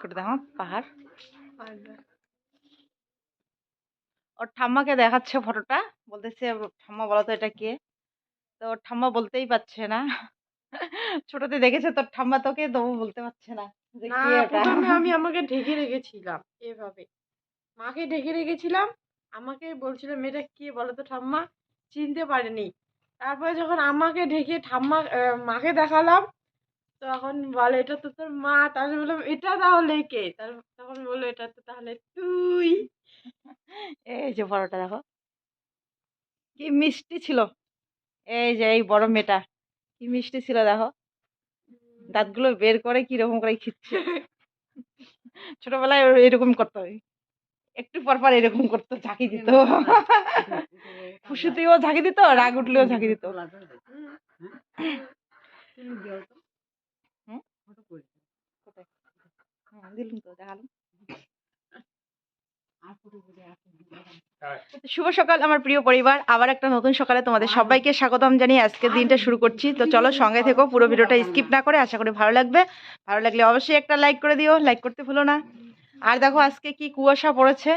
করে দেখো পাহাড় ওর ঠাম্মাকে দেখাচ্ছে ফটোটা বলতেছে ঠাম্মা বলো তো এটা কে? তো ওর ঠাম্মা বলতেই পারছে না। ছোটতে দেখেছে তোর ঠাম্মা তোকে তবু বলতে পারছে না যে না এটা। আমি আমাকে ঢেকে রেখেছিলাম এভাবে। মাকে ঢেকে রেখেছিলাম। আমাকে বলছিল মেয়েটা কে বলো তো ঠাম্মা? চিনতে পারেনি। তারপরে যখন আমাকে ঢেকে ঠাম্মা মাকে দেখালাম তখন বলে এটা তো তোর মা। তারপরে বললাম এটা তাহলে কে? তার- তখন বলল এটা তো তাহলে তুই। এই যে বড়টা দেখো কি মিষ্টি ছিল। এই যে এই বড় মেয়েটা কি মিষ্টি ছিল দেখো। দাঁতগুলো বের করে কীরকম করে খিচ্ছে। ছোটবেলায় এরকম করতো। একটু পর পর এরকম করতো ঝাঁকি দিত। খুশিতেও ঝাঁকি দিত রাগ উঠলেও ঝাঁকি দিত। কোথায়? হুম, দিলুম তো দেখালাম। শুভ সকাল আমার প্রিয় পরিবার। আবার একটা নতুন সকালে তোমাদের সবাইকে স্বাগতম জানিয়ে আজকের দিনটা শুরু করছি। তো চলো সঙ্গে থেকো পুরো ভিডিওটা স্কিপ না করে আশা করি ভালো লাগবে। ভালো লাগলে অবশ্যই একটা লাইক করে দিও লাইক করতে ভুলো না। আর দেখো আজকে কি কুয়াশা পড়েছে।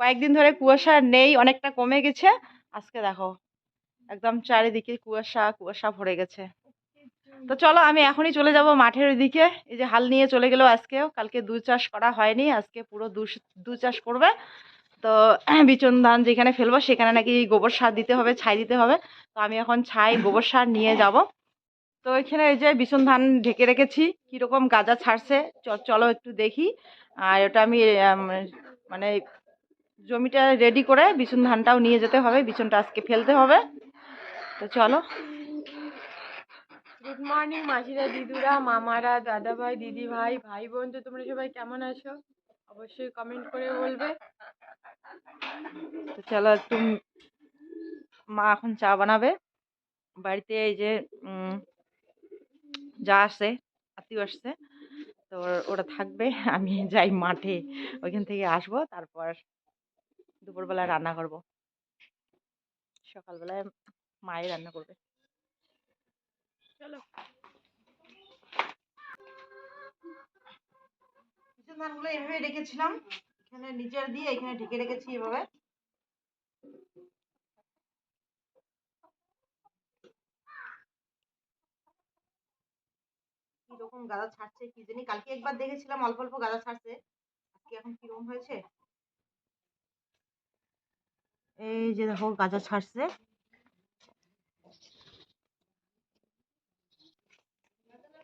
কয়েকদিন ধরে কুয়াশা নেই অনেকটা কমে গেছে। আজকে দেখো একদম চারিদিকে কুয়াশা কুয়াশা ভরে গেছে। তো চলো, আমি এখনই চলে যাব মাঠের ওইদিকে। এই যে হাল নিয়ে চলে গেলো আজকেও। কালকে দু চাষ করা হয়নি, আজকে পুরো দু চাষ করবে। তো বিচন ধান যেখানে ফেলব, সেখানে নাকি গোবর সার দিতে হবে, ছাই দিতে হবে। তো আমি এখন ছাই, গোবর সার নিয়ে যাব। তো এখানে এই যে বিচন ধান ঢেকে রেখেছি, কীরকম গাজা ছাড়ছে চলো একটু দেখি। আর ওটা আমি মানে জমিটা রেডি করে বিচন ধানটাও নিয়ে যেতে হবে, বিচনটা আজকে ফেলতে হবে। তো চলো। গুড মর্নিং মাসিরা, দিদুরা, মামারা দাদা ভাই দিদি ভাই ভাই বোন তো তোমরা সবাই কেমন আছো? অবশ্যই কমেন্ট করে বলবে। তো চলো, একটু মা এখন চা বানাবে। বাড়িতে এই যে যা আসে আত্মীয় আসছে, তো ওর- থাকবে। আমি যাই মাঠে, ওইখান থেকে আসব, তারপর দুপুরবেলায় রান্না করব। সকালবেলায় মাই রান্না করবে। চলো। ধানগুলো এভাবে রেখেছিলাম। এখানে নিচের দিয়ে এখানে ঢেকে রেখেছি এভাবে। কীরকম গাদা ছাড়ছে কি জানি। কালকে একবার দেখেছিলাম অল্প অল্প গাদা ছাড়ছে। আজকে এখন কীরকম হয়েছে? এই যে দেখো গাজা ছাড়ছে।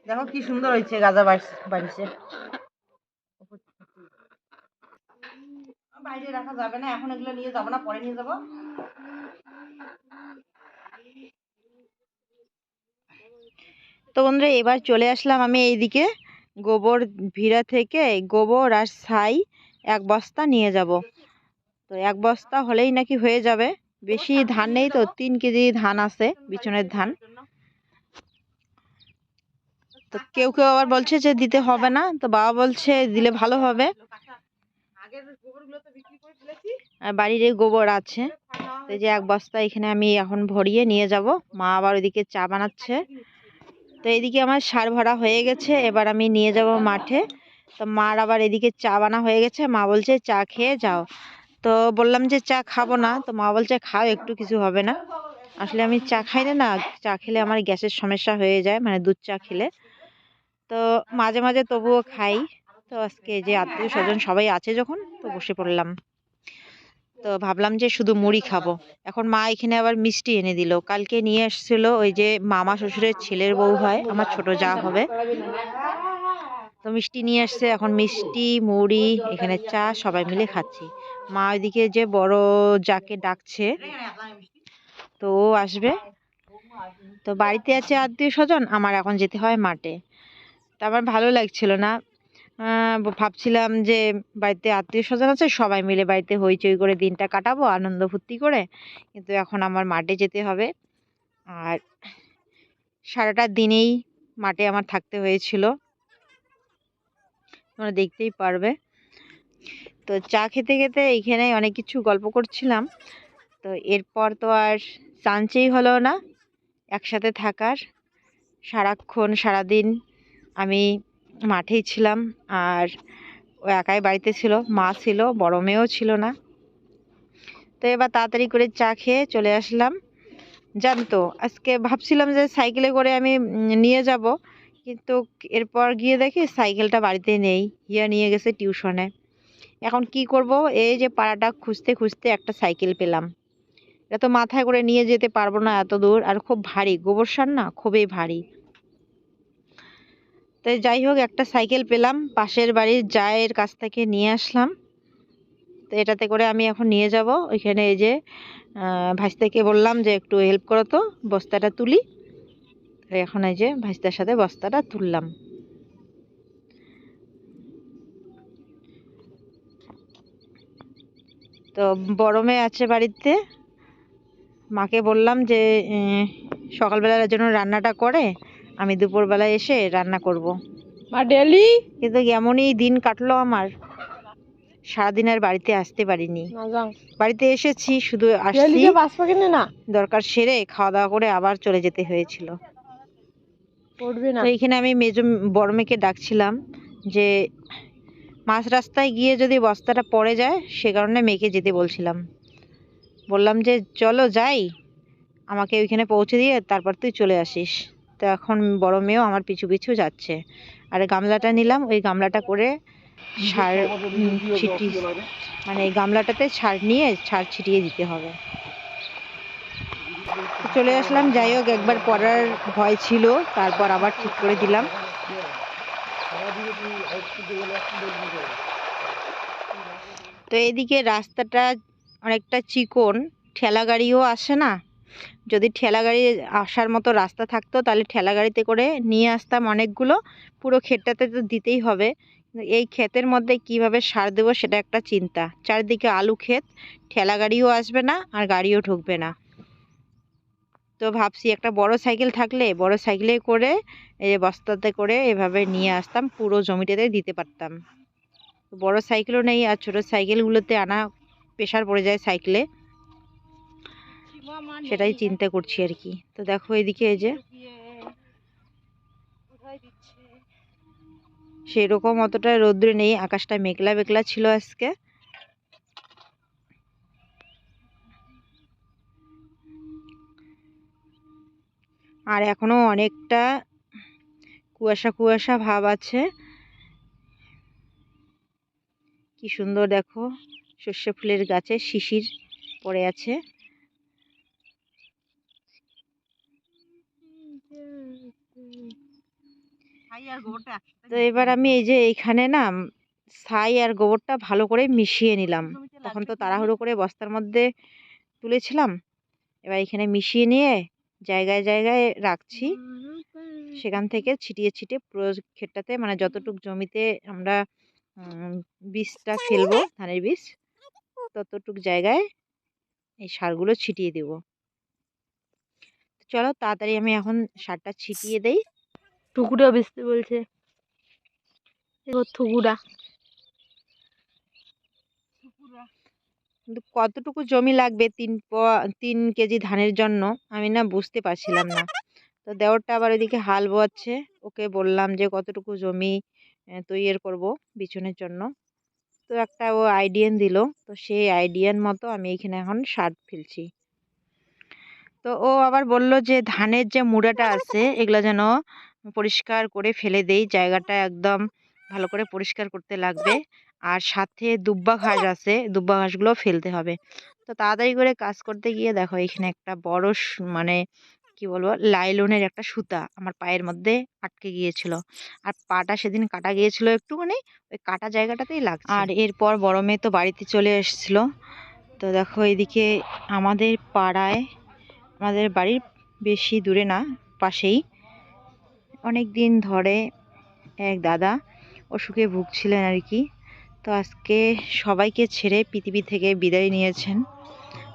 দেখো কি সুন্দর হয়েছে গাজা বাড়ছে বাইরে রাখা যাবে না, এখন এগুলো নিয়ে যাব না, পরে নিয়ে যাব। তো বন্ধুরা, এবার চলে আসলাম আমি এইদিকে। গোবর ভিড়া থেকে গোবর আর ছাই এক বস্তা নিয়ে যাব। তো এক বস্তা হলেই নাকি হয়ে যাবে। বেশি ধান নেই তো, তিন কেজি ধান আছে, বিছনের ধান। তো কেউ কেউ আবার বলছে যে দিতে হবে না, তো বাবা বলছে দিলে ভালো হবে। আর বাড়ির এই গোবর আছে, তো যে এক বস্তা এখানে আমি এখন ভরিয়ে নিয়ে যাব। মা আবার ওইদিকে চা বানাচ্ছে। তো এদিকে আমার সার ভরা হয়ে গেছে, এবার আমি নিয়ে যাব মাঠে। তো মার আবার এদিকে চা বানা হয়ে গেছে, মা বলছে চা খেয়ে যাও। তো বললাম যে চা খাব না, তো মা বলছে খাও, একটু কিছু হবে না। আসলে আমি চা খাই না না, চা খেলে আমার গ্যাসের সমস্যা হয়ে যায় মানে দুধ চা খেলে। তো মাঝে মাঝে তবুও খাই। তো আজকে যে আত্মীয় স্বজন সবাই আছে যখন, তো বসে পড়লাম। তো ভাবলাম যে শুধু মুড়ি খাব। এখন মা এখানে আবার মিষ্টি এনে দিল। কালকে নিয়ে এসেছিল ওই যে মামা শ্বশুরের ছেলের বউ হয়, আমার ছোট যা হবে। তো মিষ্টি নিয়ে আসছে এখন মিষ্টি, মুড়ি, এখানে চা, সবাই মিলে খাচ্ছি। মা ওইদিকে যে বড় যাকে ডাকছে, তো ও আসবে। তো বাড়িতে আছে আত্মীয় স্বজন, আমার এখন যেতে হয় মাঠে। তা আমার ভালো লাগছিল না। ভাবছিলাম যে বাড়িতে আত্মীয় স্বজন আছে, সবাই মিলে বাড়িতে হইচই করে দিনটা কাটাবো, আনন্দ ফুর্তি করে। কিন্তু এখন আমার মাঠে যেতে হবে। আর সারাটা দিনেই মাঠে আমার থাকতে হয়েছিল। তোমরা দেখতেই পারবে। তো চা খেতে খেতে এইখানে অনেক কিছু গল্প করছিলাম। তো এরপর তো আর চান্সেই হলো না। একসাথে থাকার সারাক্ষণ, সারাদিন আমি মাঠেই ছিলাম আর ও একাই বাড়িতে ছিল, মা ছিল, বড় মেয়েও ছিল না। তো এবার তাড়াতাড়ি করে চা খেয়ে চলে আসলাম। জানতো আজকে ভাবছিলাম যে সাইকেলে করে আমি নিয়ে যাব, কিন্তু এরপর গিয়ে দেখি সাইকেলটা বাড়িতে নেই, হিয়া নিয়ে গেছে টিউশনে। এখন কি করব? এই যে পাড়াটা খুঁজতে খুঁজতে একটা সাইকেল পেলাম। এটা তো মাথায় করে নিয়ে যেতে পারব না এত দূর, আর খুব ভারী, গোবর সার না, খুবই ভারী। তাই যাই হোক, একটা সাইকেল পেলাম, পাশের বাড়ির জায়ের কাছ থেকে নিয়ে আসলাম। তো এটাতে করে আমি এখন নিয়ে যাব। ওইখানে এই যে ভাইস্তাকে বললাম যে একটু হেল্প করো তো, বস্তাটা তুলি। এখন এই যে ভাইস্তার সাথে বস্তাটা তুললাম। তো বড় মেয়ে আছে বাড়িতে। মাকে বললাম যে সকালবেলার জন্য রান্নাটা করে। আমি দুপুরবেলায় এসে রান্না করব। মা ডেলি? কিন্তু এমনই দিন কাটলো আমার। সারাদিন আর বাড়িতে আসতে পারিনি। বাড়িতে এসেছি শুধু আসছি। না দরকার সেরে খাওয়া দাওয়া করে আবার চলে যেতে হয়েছিল। তো এইখানে আমি মেজ বড় মেয়েকে ডাকছিলাম যে মাঝ রাস্তায় গিয়ে যদি বস্তাটা পড়ে যায় সে কারণে মেয়েকে যেতে বলছিলাম। বললাম যে চলো যাই। আমাকে ওইখানে পৌঁছে দিয়ে তারপর তুই চলে আসিস। তো এখন বড় মেয়েও আমার পিছু পিছু যাচ্ছে। আর গামলাটা নিলাম ওই গামলাটা করে সার উম, ছিটি মানে এই গামলাটাতে সার নিয়ে সার ছিটিয়ে দিতে হবে। চলে আসলাম যাই হোক একবার পড়ার ভয় ছিল তারপর আবার ঠিক করে দিলাম। তো এদিকে রাস্তাটা অনেকটা চিকন ঠেলা গাড়িও আসে না? যদি ঠেলা গাড়ি আসার মতো রাস্তা থাকতো, তাহলে ঠেলা গাড়িতে করে নিয়ে আসতাম অনেকগুলো। পুরো ক্ষেতটাতে তো দিতেই হবে। এই ক্ষেতের মধ্যে কীভাবে সার দেবো সেটা একটা চিন্তা। চারিদিকে আলু ক্ষেত ঠেলা গাড়িও আসবে না আর গাড়িও ঢুকবে না। তো ভাবছি একটা বড় সাইকেল থাকলে, বড় সাইকেলে করে এই বস্তাতে করে এভাবে নিয়ে আসতাম, পুরো জমিটাতে দিতে পারতাম। বড় সাইকেলও নেই আর ছোট সাইকেলগুলোতে আনা প্রেশার পড়ে যায় সাইকেলে। সেটাই চিন্তা করছি আর কি। তো দেখো এদিকে এই যে সেরকম অতটা রৌদ্রে নেই, আকাশটা মেঘলা মেঘলা ছিল আজকে। আর এখনও অনেকটা কুয়াশা কুয়াশা ভাব আছে। কি সুন্দর দেখো, সর্ষে ফুলের গাছে শিশির পড়ে আছে। তো এবার আমি এই যে এইখানে না ছাই আর গোবরটা ভালো করে মিশিয়ে নিলাম। তখন তো তাড়াহুড়ো করে বস্তার মধ্যে তুলেছিলাম। এবার এখানে মিশিয়ে নিয়ে জায়গায় জায়গায় রাখছি। সেখান থেকে ছিটিয়ে ছিটিয়ে পুরো ক্ষেতটাতে মানে যতটুক জমিতে আমরা বীজটা ফেলব ধানের বীজ ততটুক জায়গায় এই সারগুলো ছিটিয়ে দেব। চলো তাড়াতাড়ি আমি এখন সারটা ছিটিয়ে দেই। টুকুরা বেচতে বলছে। থুকুরা কতটুকু জমি লাগবে তিন প- তিন কেজি ধানের জন্য আমি না বুঝতে পারছিলাম না। তো দেওরটা আবার ওইদিকে হাল বোয়াচ্ছে। ওকে বললাম যে কতটুকু জমি তৈরি করব বিচনের জন্য। তো একটা ও আইডিয়ান দিল। তো সেই আইডিয়ান মতো আমি এখানে এখন সার ফেলছি। তো ও আবার বলল যে ধানের যে মুড়াটা আছে এগুলো যেন পরিষ্কার করে ফেলে দেই। জায়গাটা একদম ভালো করে পরিষ্কার করতে লাগবে। আর সাথে দুব্বা ঘাস আছে দুব্বা ঘাসগুলো ফেলতে হবে। তো তাড়াতাড়ি করে কাজ করতে গিয়ে দেখো এখানে একটা বড় মানে কি বলব লাইলনের একটা সুতা আমার পায়ের মধ্যে আটকে গিয়েছিল। আর পাটা সেদিন কাটা গিয়েছিল একটুখানি ওই কাটা জায়গাটাতেই লাগছে। আর এরপর বড় মেয়ে তো বাড়িতে চলে এসেছিল। তো দেখো এদিকে আমাদের পাড়ায় আমাদের বাড়ির বেশি দূরে না, পাশেই। অনেক দিন ধরে এক দাদা অসুখে ভুগছিলেন আর কি। তো আজকে সবাইকে ছেড়ে পৃথিবী থেকে বিদায় নিয়েছেন।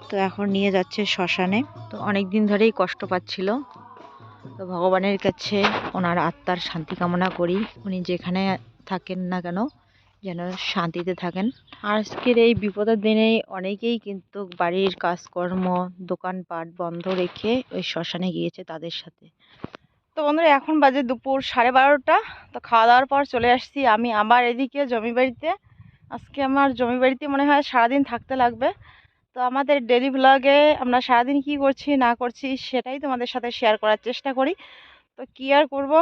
তো এখন নিয়ে যাচ্ছে শ্মশানে। তো অনেক দিন ধরেই কষ্ট পাচ্ছিল। তো ভগবানের কাছে ওনার আত্মার শান্তি কামনা করি। উনি যেখানে থাকেন না কেন যেন শান্তিতে থাকেন। আজকের এই বিপদের দিনে অনেকেই কিন্তু বাড়ির কাজকর্ম, দোকানপাট বন্ধ রেখে ওই শ্মশানে গিয়েছে তাদের সাথে। তো বন্ধুরা, এখন বাজে দুপুর সাড়ে বারোটা। তো খাওয়া দাওয়ার পর চলে আসছি আমি আবার এদিকে জমি বাড়িতে। আজকে আমার জমি বাড়িতে মনে হয় সারাদিন থাকতে লাগবে। তো আমাদের ডেলি ব্লগে আমরা সারাদিন কি করছি, না করছি সেটাই তোমাদের সাথে শেয়ার করার চেষ্টা করি। তো কী আর করব?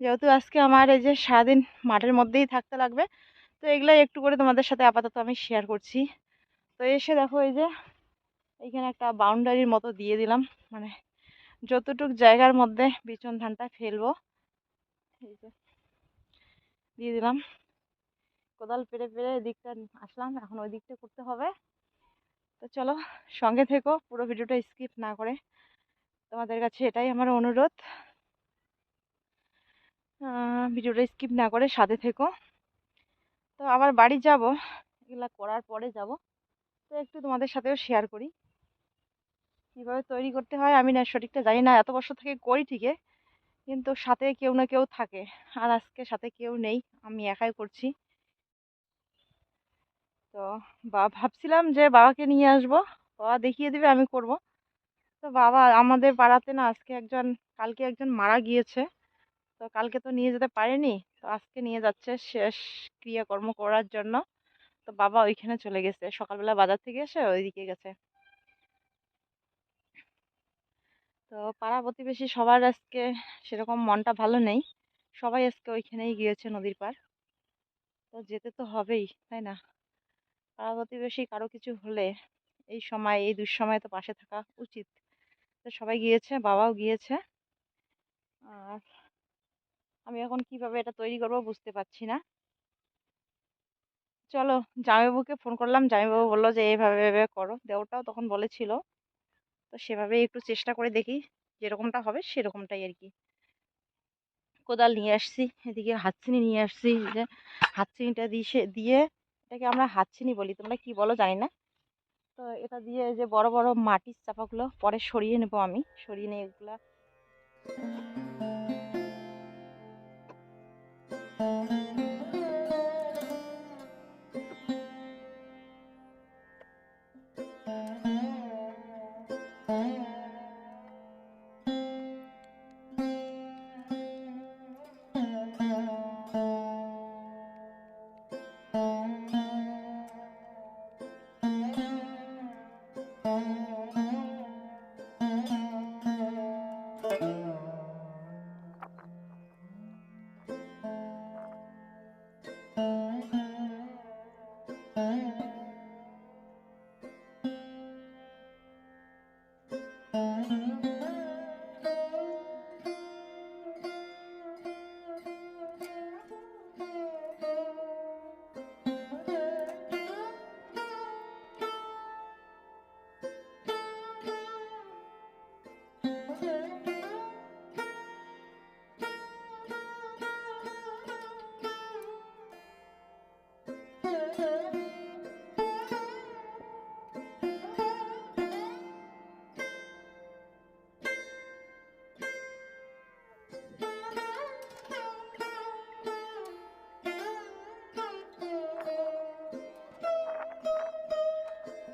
যেহেতু আজকে আমার এই যে সারাদিন মাঠের মধ্যেই থাকতে লাগবে, তো এগুলাই একটু করে তোমাদের সাথে আপাতত আমি শেয়ার করছি। তো এসে দেখো এই যে এইখানে একটা বাউন্ডারির মতো দিয়ে দিলাম। মানে যতটুক জায়গার মধ্যে বিচন ধানটা ফেলব, এই যে, দিয়ে দিলাম। কোদাল পেরে পেরে এদিকটা আসলাম, এখন ওই দিকটা করতে হবে। তো চলো সঙ্গে থেকো, পুরো ভিডিওটা স্কিপ না করে। তোমাদের কাছে এটাই আমার অনুরোধ। ভিডিওটা স্কিপ না করে সাথে থেকো। তো আবার বাড়ি যাব, এগুলা করার পরে যাব। তো একটু তোমাদের সাথেও শেয়ার করি। কীভাবে তৈরি করতে হয়, আমি না সঠিকটা জানি না, এত বছর থেকে করি ঠিকই, কিন্তু সাথে কেউ না কেউ থাকে। আর আজকে সাথে কেউ নেই, আমি একাই করছি। তো বা, ভাবছিলাম যে বাবাকে নিয়ে আসব, বাবা দেখিয়ে দেবে আমি করব। তো বাবা আমাদের পাড়াতে না আজকে একজন, কালকে একজন মারা গিয়েছে। তো কালকে তো নিয়ে যেতে পারেনি। তো আজকে নিয়ে যাচ্ছে শেষ ক্রিয়াকর্ম করার জন্য। তো বাবা ওইখানে চলে গেছে। সকালবেলা বাজার থেকে এসে ওইদিকে গেছে। তো পাড়া প্রতিবেশী সবার আজকে সেরকম মনটা ভালো নেই। সবাই আজকে ওইখানেই গিয়েছে নদীর পাড়। তো যেতে তো হবেই, তাই না? পাড়া প্রতিবেশী কারও কিছু হলে এই সময়, এই দুঃসময়ে তো পাশে থাকা উচিত। তো সবাই গিয়েছে, বাবাও গিয়েছে। আর আমি এখন কীভাবে এটা তৈরি করব বুঝতে পারছি না। চলো জামাইবাবুকে ফোন করলাম, জামাইবাবু বলল যে এইভাবে এভাবে করো। দেওরটাও তখন বলেছিল। তো সেভাবেই একটু চেষ্টা করে দেখি যেরকমটা হবে সেরকমটাই আর কি। কোদাল নিয়ে আসছি, এদিকে হাতছিনি নিয়ে আসছি যে হাতছিনিটা দিয়ে দিয়ে এটাকে আমরা হাতছিনি বলি, তোমরা কি বলো জানি না। তো এটা দিয়ে যে বড় বড় মাটির চাপাগুলো পরে সরিয়ে নেব আমি। সরিয়ে নিয়ে এগুলা you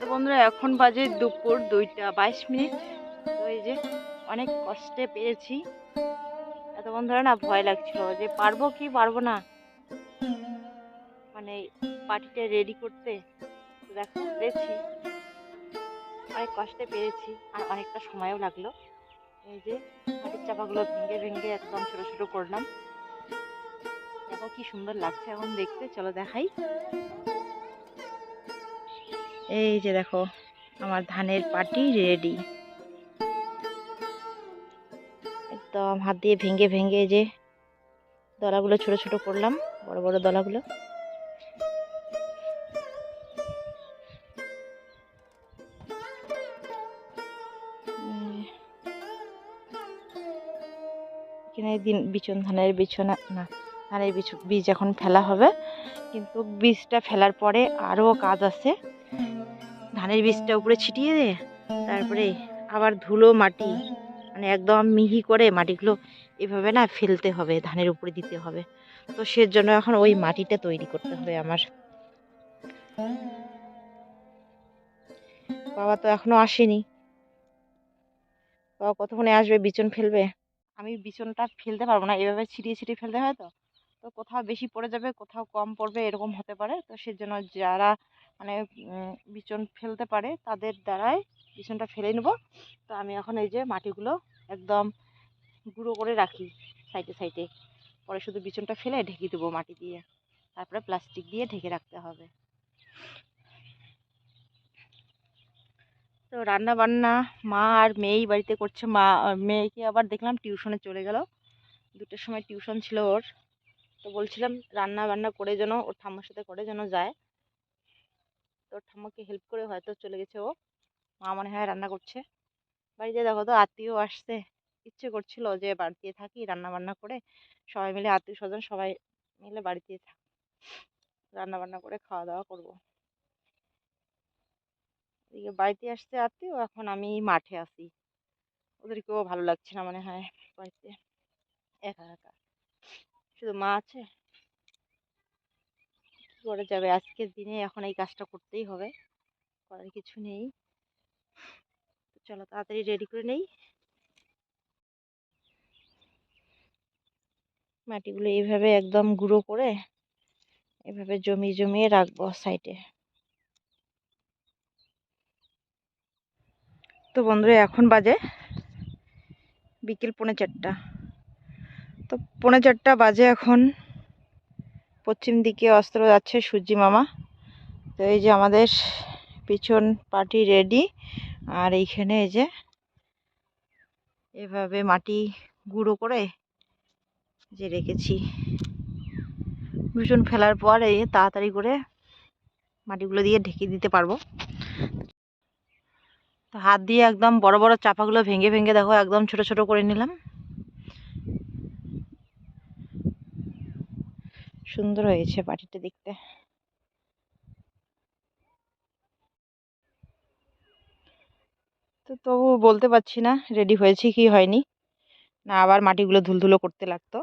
তো বন্ধুরা, এখন বাজে দুপুর দুইটা বাইশ মিনিট। তো এই যে অনেক কষ্টে পেরেছি। এত বন্ধুরা না ভয় লাগছিল যে পারব কি পারব না? মানে পার্টিটা রেডি করতে। দেখো, পেরেছি। অনেক কষ্টে পেরেছি আর অনেকটা সময়ও লাগল। এই যে মাটির চাপাগুলো ভেঙে ভেঙে একদম ছোটো ছোটো করলাম। দেখো কি সুন্দর লাগছে এখন দেখতে, চলো দেখাই। এই যে দেখো, আমার ধানের পাটি রেডি একদম হাত দিয়ে ভেঙে ভেঙে যে দলাগুলো ছোট ছোট করলাম, বড় বড় দলাগুলো। এখানে দিন বিচন, ধানের বিছনা না, ধানের বীজ এখন ফেলা হবে, কিন্তু বীজটা ফেলার পরে আরও কাজ আছে। ধানের বীজটা উপরে ছিটিয়ে দিয়ে তারপরে আবার ধুলো মাটি মানে একদম মিহি করে মাটিগুলো এভাবে না ফেলতে হবে ধানের উপরে দিতে হবে। তো সের জন্য এখন ওই মাটিটা তৈরি করতে হবে আমার। বাবা তো এখনও আসেনি। বাবা কতক্ষণে আসবে বিচন ফেলবে? আমি বিচনটা ফেলতে পারব না এভাবে ছিটিয়ে ছিটিয়ে ফেলতে হয় তো? তো কোথাও বেশি পড়ে যাবে কোথাও কম পড়বে এরকম হতে পারে। তো সেজন্য যারা মানে বিচন ফেলতে পারে, তাদের দ্বারাই বিচনটা ফেলে নেব। তো আমি এখন এই যে মাটিগুলো একদম গুঁড়ো করে রাখি সাইডে সাইডে। পরে শুধু বিচনটা ফেলে ঢেকে দেবো মাটি দিয়ে। তারপরে প্লাস্টিক দিয়ে ঢেকে রাখতে হবে। তো রান্না বান্না মা আর মেয়েই বাড়িতে করছে। মা, মেয়েকে আবার দেখলাম টিউশনে চলে গেল। দুটোর সময় টিউশন ছিল ওর। তো বলছিলাম রান্না বান্না করে যেন, ওর ঠাম্মার সাথে করে যেন যায়। তো ঠাম্মাকে হেল্প করে হয়তো চলে গেছে ও। মা মনে হয় রান্না করছে। বাড়িতে দেখো তো আত্মীয় আসছে। ইচ্ছে করছিল যে বাড়িতে থাকি রান্না বান্না করে সবাই মিলে আত্মীয় স্বজন সবাই মিলে বাড়িতে থাক। রান্না বান্না করে খাওয়া দাওয়া করব। এদিকে বাড়িতে আসছে আত্মীয়, এখন আমি মাঠে আছি। ওদেরকেও ভালো লাগছে না মনে হয় বাড়িতে। একা একা। শুধু মা আছে? কি করা যাবে। আজকের দিনে এখন এই কাজটা করতেই হবে। করার কিছু নেই। চলো তাড়াতাড়ি রেডি করে নেই। মাটিগুলো এইভাবে একদম গুঁড়ো করে এভাবে জমিয়ে জমিয়ে রাখব সাইডে তো বন্ধুরা, এখন বাজে বিকেল পৌনে চারটা। তো পৌনে চারটা বাজে এখন। পশ্চিম দিকে অস্ত্র যাচ্ছে সূর্যি মামা। তো এই যে আমাদের পিছন পার্টি রেডি আর এইখানে এই যে এভাবে মাটি গুঁড়ো করে যে রেখেছি। ভীষণ ফেলার পর এই তাড়াতাড়ি করে মাটিগুলো দিয়ে ঢেকে দিতে পারব। তো হাত দিয়ে একদম বড় বড় চাপাগুলো ভেঙে ভেঙে দেখো একদম ছোট ছোট করে নিলাম। সুন্দর হয়েছে বাটিটা দেখতে। তো তবু বলতে পারছি না রেডি হয়েছে কি হয়নি। না, আবার মাটিগুলো ধুলধুলো করতে লাগতো।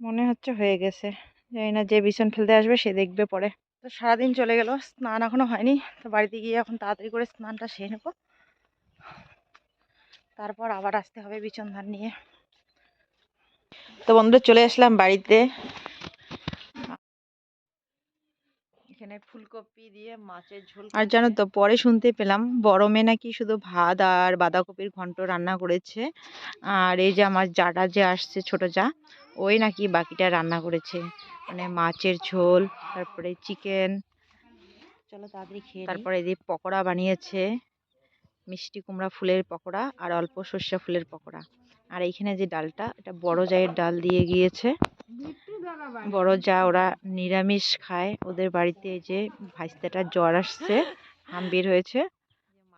মনে হচ্ছে হয়ে গেছে। জানি না যে বিছন ফেলতে আসবে সে দেখবে পরে। তো সারাদিন চলে গেল, স্নান এখনও হয়নি। তো বাড়িতে গিয়ে এখন তাড়াতাড়ি করে স্নানটা সেরে নেব। তারপর আবার আসতে হবে বিছন ধান নিয়ে। তো বন্ধুরা চলে আসলাম বাড়িতে। এখানে ফুলকপি দিয়ে মাছের ঝোল আর জানো তো পরে শুনতে পেলাম বড় নাকি শুধু ভাত আর বাঁধাকপির ঘন্ট রান্না করেছে। আর এই যে আমার জাটা যে আসছে ছোট যা ওই নাকি বাকিটা রান্না করেছে। মানে মাছের ঝোল তারপরে চিকেন চলো তাড়াতাড়ি খেয়ে তারপরে এই যে পকোড়া বানিয়েছে। মিষ্টি কুমড়া ফুলের পকোড়া আর অল্প সর্ষে ফুলের পকোড়া। আর এইখানে যে ডালটা, এটা বড় জায়ের ডাল দিয়ে গিয়েছে। বড় যা ওরা নিরামিষ খায়, ওদের বাড়িতে যে ভাইস্তাটার জ্বর আসছে হাম বের হয়েছে,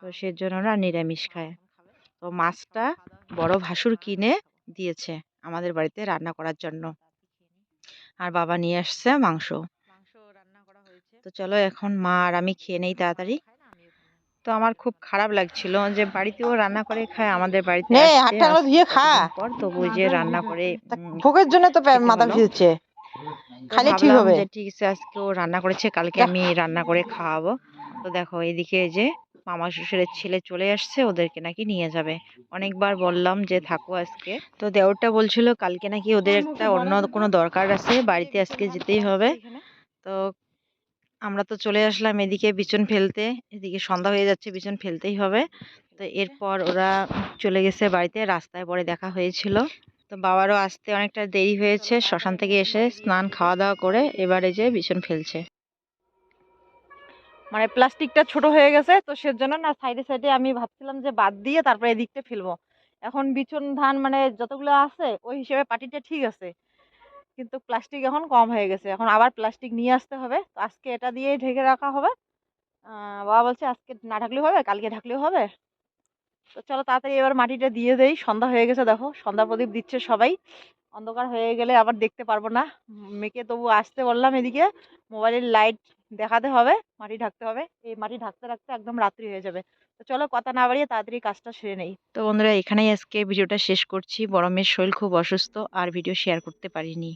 তো সেজন্য ওরা নিরামিষ খায়। তো মাছটা বড় ভাসুর কিনে দিয়েছে আমাদের বাড়িতে রান্না করার জন্য। আর বাবা নিয়ে আসছে মাংস। তো চলো এখন মা আর আমি খেয়ে নেই তাড়াতাড়ি। তো আমার খুব খারাপ লাগছিল যে বাড়িতেও রান্না করে খায় আমাদের বাড়িতে হাতটা ধুয়ে খা। পর তবু ওই যে রান্না করে ভোগের জন্য তো মাথা। ভিজছে। খালি ঠিক হবে। ঠিক আছে আজকে ও রান্না করেছে কালকে আমি রান্না করে খাওয়াবো। তো দেখো এদিকে যে মামা শ্বশুরের ছেলে চলে আসছে ওদেরকে নাকি নিয়ে যাবে। অনেকবার বললাম যে থাকো আজকে। তো দেওরটা বলছিল কালকে নাকি ওদের একটা অন্য কোনো দরকার আছে বাড়িতে আজকে যেতেই হবে। তো আমরা তো চলে আসলাম এদিকে বিছন ফেলতে। এদিকে সন্ধ্যা হয়ে যাচ্ছে বিছন ফেলতেই হবে। তো এরপর ওরা চলে গেছে বাড়িতে রাস্তায় পরে দেখা হয়েছিল। তো বাবারও আসতে অনেকটা দেরি হয়েছে শ্মশান থেকে এসে স্নান খাওয়া দাওয়া করে এবারে যে বিছন ফেলছে। মানে প্লাস্টিকটা ছোট হয়ে গেছে তো সেজন্য না সাইডে সাইডে আমি ভাবছিলাম যে বাদ দিয়ে তারপরে এদিকটা ফেলব। এখন বিছন ধান মানে যতগুলো আছে ওই হিসেবে পাটিটা ঠিক আছে। কিন্তু প্লাস্টিক এখন কম হয়ে গেছে। এখন আবার প্লাস্টিক নিয়ে আসতে হবে। তো আজকে এটা দিয়ে ঢেকে রাখা হবে। বাবা বলছে আজকে না ঢাকলেও হবে, কালকে ঢাকলেও হবে। তো চলো তাড়াতাড়ি এবার মাটিটা দিয়ে দেই। সন্ধ্যা হয়ে গেছে, দেখো। সন্ধ্যা প্রদীপ দিচ্ছে সবাই। অন্ধকার হয়ে গেলে আবার দেখতে পারব না। মেয়েকে তবু আসতে বললাম এদিকে। মোবাইলের লাইট দেখাতে হবে, মাটি ঢাকতে হবে। এই মাটি ঢাকতে রাখতে একদম রাত্রি হয়ে যাবে। তো চলো কথা না বাড়িয়ে তাড়াতাড়ি কাজটা সেরে নেই। তো বন্ধুরা, এখানেই আজকে ভিডিওটা শেষ করছি। বড় মেয়ের শরীর খুব অসুস্থ, আর ভিডিও শেয়ার করতে পারিনি।